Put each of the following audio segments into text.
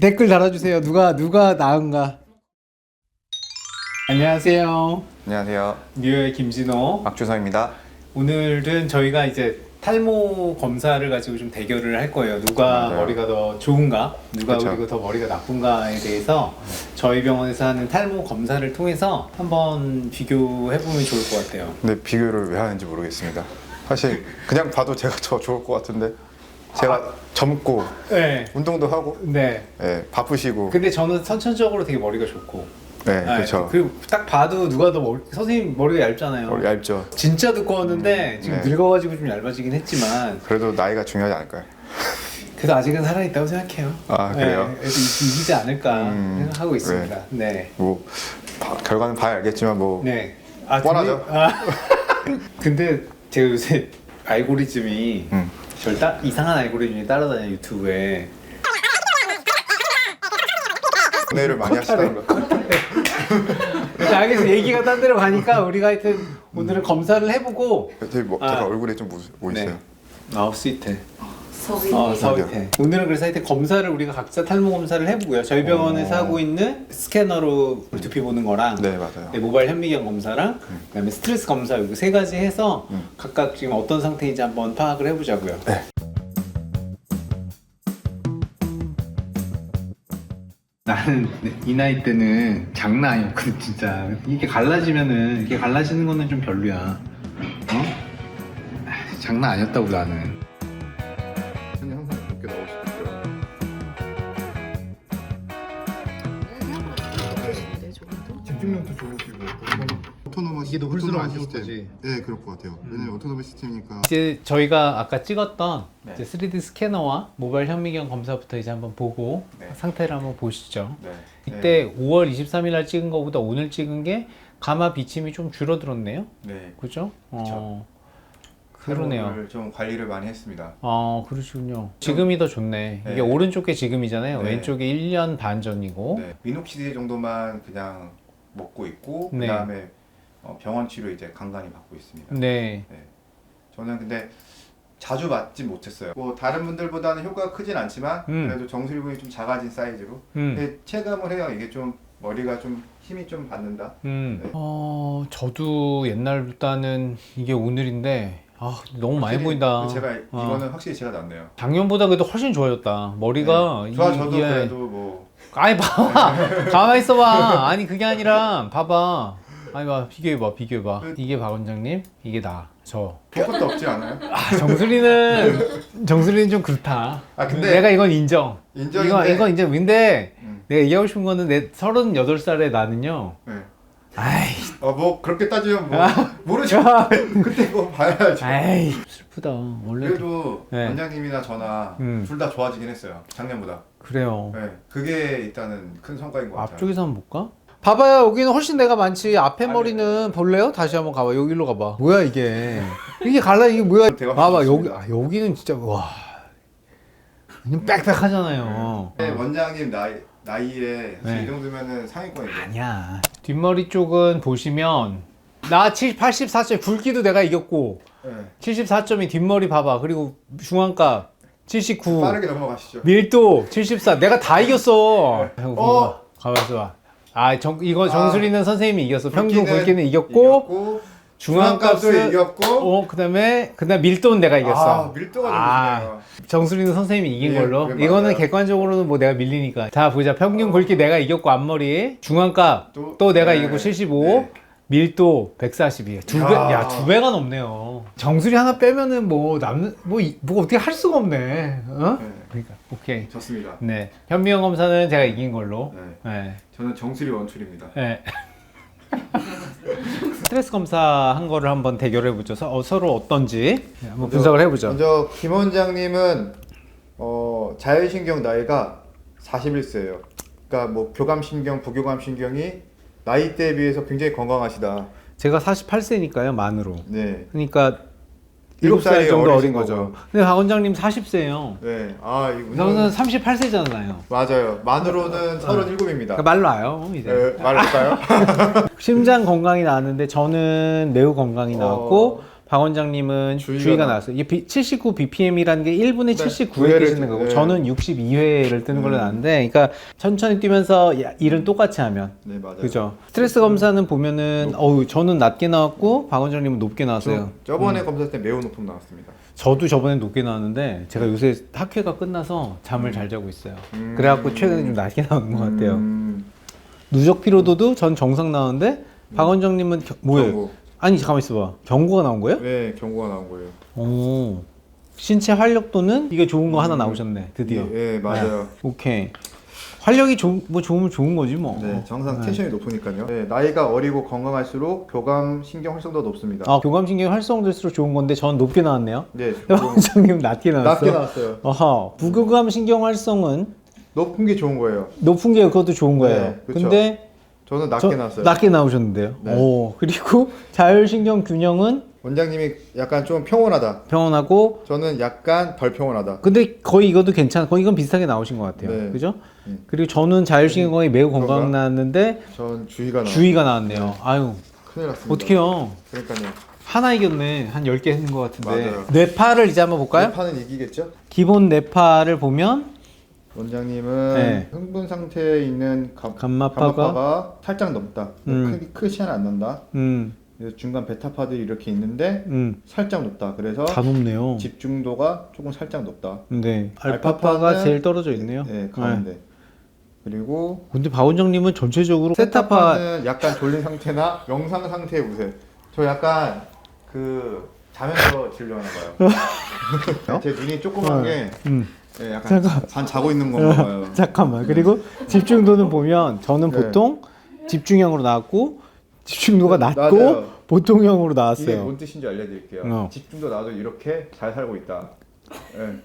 댓글 달아주세요. 누가 누가 나은가. 안녕하세요. 안녕하세요. 뉴욕의 김진호. 박주성입니다. 오늘은 저희가 이제 탈모 검사를 가지고 좀 대결을 할 거예요. 누가 맞아요. 머리가 더 좋은가, 누가 그쵸. 그리고 더 머리가 나쁜가에 대해서 저희 병원에서 하는 탈모 검사를 통해서 한번 비교해 보면 좋을 것 같아요. 근데 비교를 왜 하는지 모르겠습니다. 사실 그냥 봐도 제가 더 좋을 것 같은데 제가 젊고 네, 운동도 하고 네. 예, 바쁘시고 근데 저는 선천적으로 되게 머리가 좋고. 네 아, 그렇죠. 그리고 딱 봐도 누가 더 머리, 선생님 머리가 얇잖아요. 머리 얇죠. 진짜 두꺼웠는데 지금 네. 늙어가지고 좀 얇아지긴 했지만 그래도 나이가 중요하지 않을까요? 그래도 아직은 살아있다고 생각해요. 아, 그래요? 네, 그래서 이- 이기지 않을까 음, 생각하고 있습니다. 네. 뭐 바- 결과는 봐야 알겠지만 뭐 네. 아, 뻔하죠. 근데, 아, 근데 제가 요새 알고리즘이 음. 절 따, 이상한 알고리즘이 따라다녀 유튜브에 연애를 많이 하시다는 거. 알겠어 얘기가 딴 데로 가니까 우리가 하여튼 오늘은 검사를 해보고 되게 뭐 아. 제가 얼굴에 좀 뭐, 뭐 있어요. 네. 아 스위트 서위. 어, 서위태. 오늘은 그래서 하여튼 검사를 우리가 각자 탈모 검사를 해보고요. 저희 병원에서 오. 하고 있는 스캐너로 두피 보는 거랑 네 맞아요. 네, 모바일 현미경 검사랑 그다음에 스트레스 검사 이거 세 가지 해서 음. 각각 지금 어떤 상태인지 한번 파악을 해보자고요. 네. 나는 이 나이 때는 장난 아니었거든 진짜 이게 갈라지면은 이렇게 갈라지는 거는 좀 별로야 어? 아, 장난 아니었다고 나는 오토노머 이게 너 홀수로 안 씌울 거지? 네 그럴 것 같아요. 왜냐면 오토노머 시스템이니까 이제 저희가 아까 찍었던 네. 이제 3D 스캐너와 모바일 현미경 검사부터 이제 한번 보고 네. 상태를 한번 보시죠. 네. 이때 5월 23일 날 찍은 거보다 오늘 찍은 게 가마 비침이 좀 줄어들었네요. 네. 그죠? 어. 그러네요. 좀 관리를 많이 했습니다. 어, 그러시군요. 지금이 더 좋네. 이게 네. 오른쪽 게 지금이잖아요. 네. 왼쪽이 1년 반 전이고. 네, 미녹시딜 정도만 그냥 먹고 있고 네. 그다음에 어, 병원 치료 이제 간간히 받고 있습니다. 네. 저는 근데 자주 맞지 못했어요. 뭐 다른 분들보다는 효과가 크진 않지만 음. 그래도 정수리부이 좀 작아진 사이즈로 음. 근데 체감을 해요. 이게 좀 머리가 좀 힘이 좀 받는다. 음. 네. 어, 저도 옛날보다는 이게 오늘인데 아, 너무 많이 확실히 보인다. 제가 어. 이거는 확실히 제가 낫네요. 작년보다 그래도 훨씬 좋아졌다. 머리가 네. 좋아 이- 저도 이게- 그래도 뭐 아니 봐봐 가만 있어봐 아니 그게 아니라 봐봐 아니 봐 비교해봐 비교해봐 그- 이게 박 원장님 이게 나저 볼 것도 없지 않아요? 아, 정수리는 정수리는 좀 그렇다 아, 근데- 내가 이건 인정 인정인데 이건, 이건 인정 근데 음, 내가 얘기하고 싶은 거는 내 38살에 나는요 네. 아이 어뭐 그렇게 따지면 뭐 아. 모르죠. 그때 뭐 봐야죠. 아이 슬프다 원래 그래도 네. 원장님이나 저나 음. 둘 다 좋아지긴 했어요. 작년보다. 그래요 네, 그게 일단은 큰 성과인 것 같아요. 앞쪽에서 한번 볼까? 봐봐요 여기는 훨씬 내가 많지 앞에 아니, 머리는 볼래요? 다시 한번 가봐 여기로 가봐 뭐야 이게 이게 갈라 이게 뭐야 대박 봐봐 여기. 아, 여기는 진짜 와 완전 빽빽하잖아요 네, 어. 원장님 나이 나이에 사실 네. 이 정도면은 상위권이죠. 아니야 뒷머리 쪽은 보시면 나 70, 84점 굵기도 내가 이겼고 네. 74점이 뒷머리 봐봐 그리고 중앙값 79 빠르게 넘어가시죠. 밀도 74 내가 다 이겼어 형, 어? 가만있어 봐. 아, 정, 이거 정수리는 선생님이 이겼어. 평균 굵기는 이겼고, 중앙값도 이겼고 어, 그다음에 그다음 밀도는 내가 이겼어. 아, 밀도가 아, 좀 정수리는 선생님이 이긴 예, 걸로. 이거는 맞아요. 객관적으로는 뭐 내가 밀리니까. 자, 보자. 평균 굵기 내가 이겼고 앞머리, 중앙값 또- 또, 내가 네, 이겼고 75. 네. 밀도 142. 두 배, 야. 야, 두 배가 넘네요. 정수리 하나 빼면은 뭐 남는 뭐, 이- 뭐 어떻게 할 수가 없네. 어? 네, 그러니까 오케이. 좋습니다. 네. 현미경 검사는 제가 이긴 걸로. 네, 네. 저는 정수리 원툴입니다. 네. 스트레스 검사 한 거를 한번 대결해 보죠. 서, 로 어떤지 네, 한번 분석을 해보죠. 먼저 김 원장님은 어, 자율신경 나이가 41세예요. 그러니까 뭐 교감신경, 부교감신경이 나이대에 비해서 굉장히 건강하시다. 제가 48세니까요, 만으로. 네, 그러니까 일곱 7살 살이 정도 어린 거죠. 근데 박 원장님 40세예요. 네, 아 이분은 저는 38세잖아요. 맞아요. 만으로는 37입니다. 그러니까 말 놔요, 이제. 네, 말할까요? 심장 건강이 나왔는데 저는 매우 건강이 나왔고 어. 박 원장님은 주의가 주의가, 나- 나왔어요. 이게 79 BPM이라는 게 1분에 네, 79회 구회를 뛰시는 거고 네. 저는 62회를 뜨는 걸로 음. 나는데 그러니까 천천히 뛰면서 야- 일은 똑같이 하면 네 맞아요. 그죠. 스트레스 검사는 보면은 어우 저는 낮게 나왔고 박 원장님은 높게 나왔어요. 저, 저번에 검사 때 매우 높음 나왔습니다. 저도 저번에 높게 나왔는데 제가 요새 학회가 끝나서 잠을 잘 자고 있어요. 음. 그래갖고 최근에 좀 낮게 나오는 것 같아요. 음, 누적 피로도도 전 정상 나오는데 박 원장님은 겨- 뭐예요? 아니 잠깐만 있어봐. 경고가 나온 거예요? 네 경고가 나온 거예요. 오. 신체 활력도는 이게 좋은 거 하나 나오셨네. 드디어. 예, 예, 맞아요. 오케이. 활력이 좋, 뭐 좋으면 좋은 거지 뭐. 네, 정상 네. 텐션이 높으니까요. 네, 나이가 어리고 건강할수록 교감 신경 활성도 높습니다. 아 교감신경 활성될수록 좋은 건데 전 높게 나왔네요. 네, 박 원장님 낮게 나왔어. 낮게 나왔어요. 어허. 부교감 신경 활성은 높은 게 좋은 거예요. 높은 게 그것도 좋은 거예요. 네, 그쵸. 근데 저는 낮게 저- 나왔어요. 낮게 나오셨는데요. 네. 오. 그리고 자율신경 균형은 원장님이 약간 좀 평온하다. 평온하고 저는 약간 덜 평온하다. 근데 거의 이것도 괜찮아. 거의 이건 비슷하게 나오신 것 같아요. 네. 그죠? 음. 그리고 저는 자율신경이 매우 건강? 나왔는데 전 주의가 나. 주의가 나왔네요. 아유, 큰일 났습니다. 어떡해요. 그러니까요. 하나 이겼네. 한 10개 했는 것 같은데. 맞아요. 뇌파를 이제 한번 볼까요? 판은 이기겠죠? 기본 뇌파를 보면 원장님은 네. 흥분 상태에 있는 감, 감마파가- 감마파가 살짝 넘다. 음. 크게 시야는 안 난다. 음, 그래서 중간 베타파들이 이렇게 있는데 음, 살짝 높다. 그래서 다 높네요. 집중도가 조금 살짝 높다. 네. 알파파가 알파파는- 제일 떨어져 있네요. 네, 가운데. 그리고 근데 박 원장님은 전체적으로 세타파 세타파는 약간 졸린 상태나 명상 상태의 우세. 저 약간 그 자면서 진료하나 봐요. 제 눈이 조그만 게 음. 네, 약간 반 자고 있는 건가 봐요. 잠깐만. 그리고 집중도는 보면 저는 네. 보통 집중형으로 나왔고 집중도가 네, 낮고 맞아요. 보통형으로 이게 나왔어요. 뭔 뜻인지 알려드릴게요. 어. 집중도 나도 이렇게 잘 살고 있다. 네.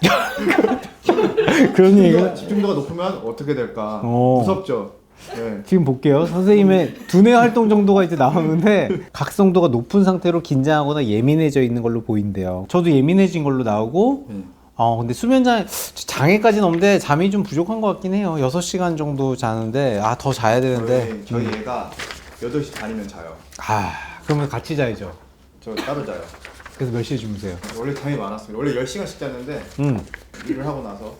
그런 얘기가 집중도가, 집중도가 높으면 어떻게 될까? 어. 무섭죠. 네. 지금 볼게요. 선생님의 두뇌 활동 정도가 이제 나오는데 각성도가 높은 상태로 긴장하거나 예민해져 있는 걸로 보인대요. 저도 예민해진 걸로 나오고 음. 어 근데 수면 장애 장애까지는 없는데 잠이 좀 부족한 것 같긴 해요. 6시간 정도 자는데 아 더 자야 되는데 저희, 저희 애가 8시 반이면 자요. 아 그러면 같이 자야죠. 저 따로 자요. 그래서 몇 시에 주무세요? 원래 잠이 많았습니다. 원래 10시간씩 잤는데 음 일을 하고 나서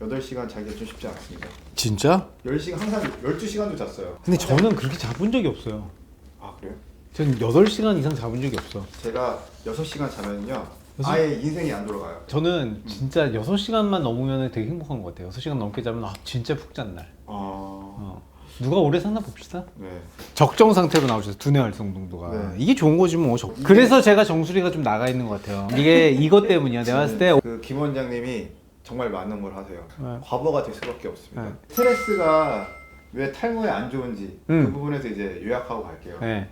8시간 자기가 좀 쉽지 않습니다. 진짜? 10시간 항상 12시간도 잤어요. 근데 저는 그렇게 자본 적이 없어요. 아, 그래요? 전 8시간 이상 자본 적이 없어. 제가 6시간 자면요. 아예 인생이 안 돌아가요. 저는 진짜 6시간만 넘으면 되게 행복한 것 같아요. 6시간 넘게 자면 아, 진짜 푹 잔 날. 아, 어. 누가 오래 사나 봅시다. 네. 적정 상태로 나오셔서 두뇌 활성 정도가 네. 이게 좋은 거지 뭐. 적- 이게- 그래서 제가 정수리가 좀 나가 있는 것 같아요. 이게 이것 때문이야. 내가 봤을 때 그김 원장님이 정말 많은 걸 하세요. 네. 과거가 될 수밖에 없습니다. 네. 스트레스가 왜 탈모에 안 좋은지 음. 그 부분에서 이제 요약하고 갈게요. 네.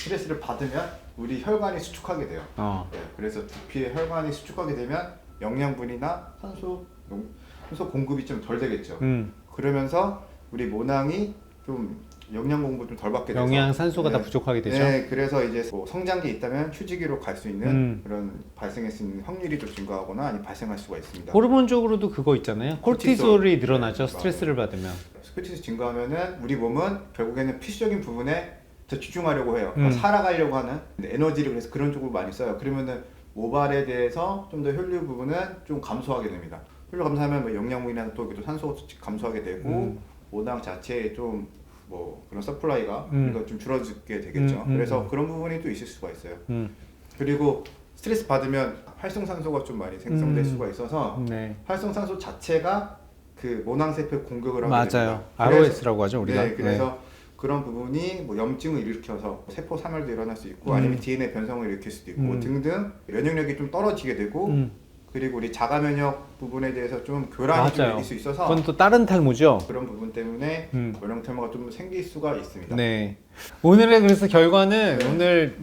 스트레스를 받으면 우리 혈관이 수축하게 돼요. 어. 네, 그래서 두피의 혈관이 수축하게 되면 영양분이나 산소, 용- 산소 공급이 좀 덜 되겠죠. 음. 그러면서 우리 모낭이 좀 영양 공부 좀덜 받게 돼서 영양 산소가 다 네. 부족하게 되죠. 네, 그래서 이제 뭐 성장기 있다면 휴지기로 갈 수 있는 음. 그런 발생할 수 있는 확률이 좀 증가하거나 아니 발생할 수가 있습니다. 호르몬적으로도 그거 있잖아요. 코르티솔. 늘어나죠. 네, 스트레스를 받으면. 스크치스 증가하면은 우리 몸은 결국에는 필수적인 부분에 더 집중하려고 해요. 음. 그러니까 살아가려고 하는 에너지를 그래서 그런 쪽으로 많이 써요. 그러면은 모발에 대해서 좀 더 혈류 부분은 좀 감소하게 됩니다. 혈류 감소하면 뭐 영양분이나 또 산소가 감소하게 되고 음. 모낭 자체에 좀 뭐 그런 서플라이가 음. 그러니까 좀 줄어들게 되겠죠. 음, 음, 그래서 음. 그런 부분이 또 있을 수가 있어요. 음. 그리고 스트레스 받으면 활성산소가 좀 많이 생성될 음. 수가 있어서 네. 활성산소 자체가 그 모낭세포 공격을 하게 맞아요. 됩니다. ROS라고 하죠, 우리가. 네, 그래서 그런 부분이 뭐 염증을 일으켜서 세포 사멸도 일어날 수 있고 음. 아니면 DNA 변성을 일으킬 수도 있고 음. 등등 면역력이 좀 떨어지게 되고 음. 그리고 우리 자가 면역 부분에 대해서 좀 교란이 좀 맞아요. 생길 수 있어서 그건 또 다른 탈모죠. 그런 부분 때문에 음. 원형 탈모가 좀 생길 수가 있습니다. 네. 오늘의 그래서 결과는 네. 오늘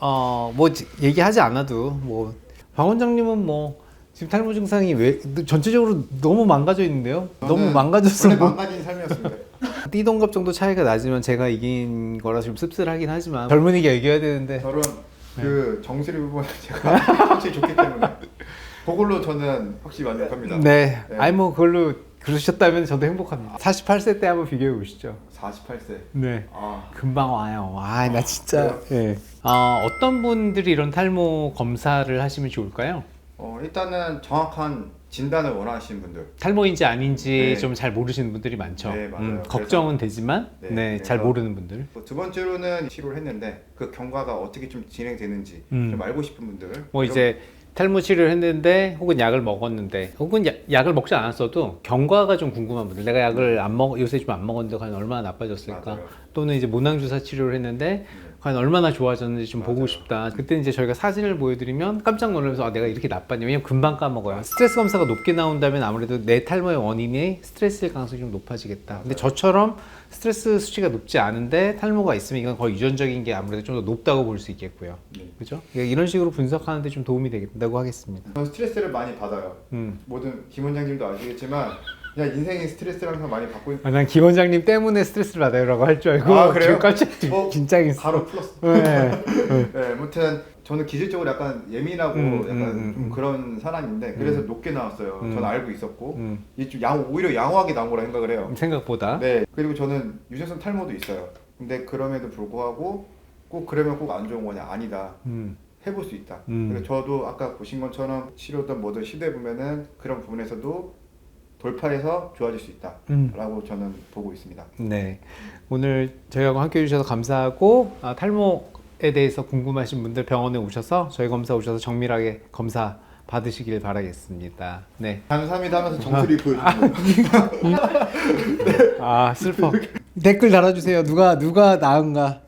어뭐 얘기하지 않아도 뭐 박 원장님은 뭐 지금 탈모 증상이 왜 전체적으로 너무 망가져 있는데요. 너무 저는 망가져서 원래 뭐 망가진 삶이었습니다. 띠동갑 정도 차이가 나지만 제가 이긴 거라 좀 씁쓸하긴 하지만 젊은이가 이겨야 되는데 저런 네. 그 정수리 부분은 제가 확실히 좋기 때문에 그걸로 저는 확실히 만족합니다. 네. 네. 아니 뭐 그걸로 그러셨다면 저도 행복합니다. 48세 때 한번 비교해 보시죠. 48세. 네. 아, 금방 와요. 아, 나 진짜. 예. 어, 어떤 분들이 이런 탈모 검사를 하시면 좋을까요? 어, 일단은 정확한 진단을 원하시는 분들. 탈모인지 아닌지 네. 좀 잘 모르시는 분들이 많죠. 네, 맞아요. 음, 그래서- 걱정은 되지만 네, 네, 잘 그래서- 모르는 분들. 뭐두 번째로는 치료를 했는데 그 경과가 어떻게 좀 진행되는지 음. 좀 알고 싶은 분들. 뭐 이런- 이제 탈모 치료를 했는데 혹은 약을 먹었는데 혹은 야- 약을 먹지 않았어도 경과가 좀 궁금한 분들 내가 약을 안 먹 요새 좀 안 먹었는데 과연 얼마나 나빠졌을까 맞아요. 또는 이제 모낭 주사 치료를 했는데 네. 과연 얼마나 좋아졌는지 좀 보고 맞아요. 싶다 그때 이제 저희가 사진을 보여드리면 깜짝 놀라면서 아, 내가 이렇게 나빴냐 왜냐면 금방 까먹어요 스트레스 검사가 높게 나온다면 아무래도 내 탈모의 원인이 스트레스일 가능성이 좀 높아지겠다 근데 저처럼 스트레스 수치가 높지 않은데 탈모가 있으면 이건 거의 유전적인 게 아무래도 좀 더 높다고 볼 수 있겠고요 네. 그죠? 그러니까 이런 식으로 분석하는데 좀 도움이 되겠다고 하겠습니다. 저는 스트레스를 많이 받아요. 음. 모든 김 원장님도 아시겠지만 그냥 인생이 스트레스를 항상 많이 받고 있는 아, 난 김 원장님 때문에 스트레스를 받아요라고 할 줄 알고 아, 그래요? 지금 깜짝 어, 긴장했어. 바로 플러스. 네. 네, 아무튼 저는 기질적으로 약간 예민하고 음, 약간 음, 음, 좀 음. 그런 사람인데 그래서 높게 나왔어요. 음. 저는 알고 있었고 음, 이좀 양 오히려 양호하게 나온 거라 생각을 해요. 생각보다. 네. 그리고 저는 유전성 탈모도 있어요. 근데 그럼에도 불구하고 꼭 그러면 꼭 안 좋은 거냐 아니다. 음, 해볼 수 있다. 음. 그래서 저도 아까 보신 것처럼 치료든 뭐든 시도해 보면은 그런 부분에서도 돌파해서 좋아질 수 음. 있다라고 저는 보고 있습니다. 네. 오늘 저희하고 함께 해 주셔서 감사하고 아, 탈모에 대해서 궁금하신 분들 병원에 오셔서 저희 검사 오셔서 정밀하게 검사 받으시길 바라겠습니다. 네. 감사합니다 하면서 정수리 보여주는 거. 아 슬퍼. 댓글 달아주세요. 누가 누가 나은가.